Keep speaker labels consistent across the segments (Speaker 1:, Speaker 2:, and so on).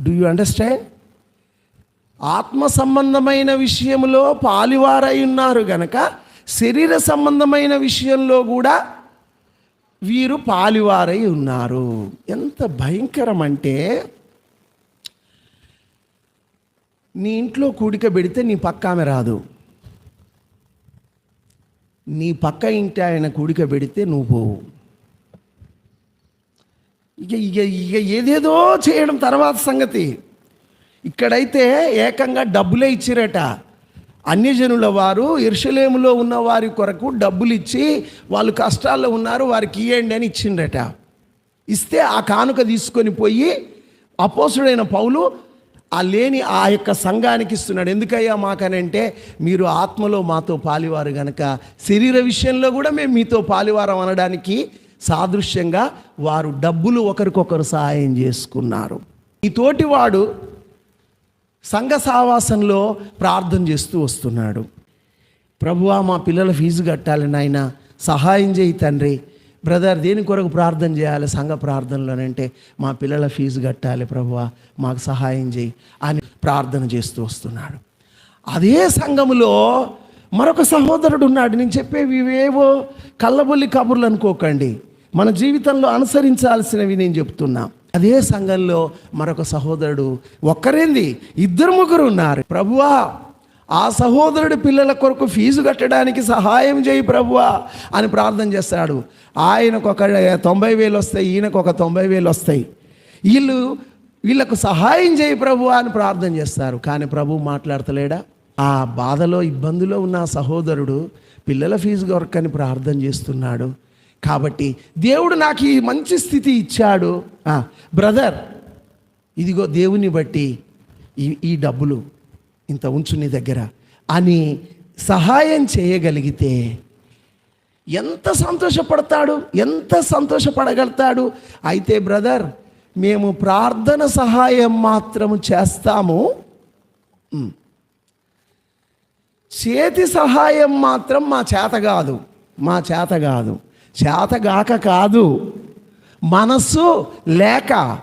Speaker 1: Do you understand ఆత్మ సంబంధమైన విషయంలో పాలివారై ఉన్నారు గనక శరీర సంబంధమైన విషయంలో కూడా వీరు పాలివారై ఉన్నారు. ఎంత భయంకరం అంటే నీ ఇంట్లో కూడిక పెడితే నీ పక్క ఆమె రాదు. నీ పక్క ఇంటి ఆయన కూడిక పెడితే నువ్వు పోవు. ఇక ఇక ఇక ఏదేదో చేయడం తర్వాత సంగతి. ఇక్కడైతే ఏకంగా డబ్బులే ఇచ్చిరట. అన్యజనుల వారు ఇర్షలేములో ఉన్న వారి కొరకు డబ్బులు ఇచ్చి వాళ్ళు కష్టాల్లో ఉన్నారు వారికి ఇవ్వండి అని ఇచ్చిండట ఇస్తే ఆ కానుక తీసుకొని పోయి అపోసుడైన పౌలు ఆ లేని ఆ యొక్క సంఘానికి ఇస్తున్నాడు. ఎందుకయ్యా మాకనంటే మీరు ఆత్మలో మాతో పాలివారు గనక శరీర విషయంలో కూడా మేము మీతో పాలివారం అనడానికి సాదృశ్యంగా వారు డబ్బులు ఒకరికొకరు సహాయం చేసుకున్నారు. ఈ తోటివాడు సంఘ సావాసంలో ప్రార్థన చేస్తూ వస్తున్నాడు. ప్రభువా మా పిల్లల ఫీజు కట్టాలి నాయన సహాయం చేయి తండ్రి. బ్రదర్ దేని కొరకు ప్రార్థన చేయాలి సంఘ ప్రార్థనలోనంటే మా పిల్లల ఫీజు కట్టాలి ప్రభువా మాకు సహాయం చేయి అని ప్రార్థన చేస్తూ వస్తున్నాడు. అదే సంఘములో మరొక సహోదరుడు ఉన్నాడు. నేను చెప్పేవి ఇవేవో కళ్ళబొల్లి కబుర్లు అనుకోకండి. మన జీవితంలో అనుసరించాల్సినవి నేను చెప్తున్నా. అదే సంఘంలో మరొక సహోదరుడు ఒక్కరేంది? ఇద్దరు ముగ్గురు ఉన్నారు. ప్రభువా ఆ సహోదరుడి పిల్లల కొరకు ఫీజు కట్టడానికి సహాయం చేయి ప్రభువా అని ప్రార్థన చేస్తాడు. ఆయనకు ఒక తొంభై వేలు వస్తాయి ఈయనకు ఒక తొంభై వేలు వస్తాయి. వీళ్ళు వీళ్ళకు సహాయం చేయి ప్రభు అని ప్రార్థన చేస్తారు. కానీ ప్రభు మాట్లాడతలేడా? ఆ బాధలో ఇబ్బందిలో ఉన్న సహోదరుడు పిల్లల ఫీజు కొరకని ప్రార్థన చేస్తున్నాడు. కాబట్టి దేవుడు నాకు ఈ మంచి స్థితి ఇచ్చాడు. బ్రదర్ ఇదిగో దేవుని బట్టి ఈ ఈ డబ్బులు ఇంత ఉంచు నీ దగ్గర అని సహాయం చేయగలిగితే ఎంత సంతోషపడతాడు ఎంత సంతోషపడగలుగుతాడు. అయితే బ్రదర్ మేము ప్రార్థన సహాయం మాత్రము చేస్తాము. చేతి సహాయం మాత్రం మా చేత కాదు మా చేత కాదు. చేతగాక కాదు. మనస్సు లేక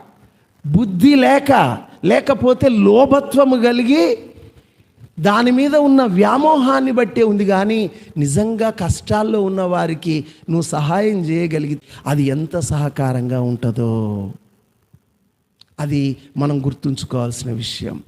Speaker 1: బుద్ధి లేక లేకపోతే లోభత్వము కలిగి దాని మీద ఉన్న వ్యామోహాన్ని బట్టే ఉంది కానీ నిజంగా కష్టాల్లో ఉన్న వారికి నువ్వు సహాయం చేయగలిగి అది ఎంత సహకారంగా ఉంటుందో. అది మనం గుర్తుంచుకోవాల్సిన విషయం.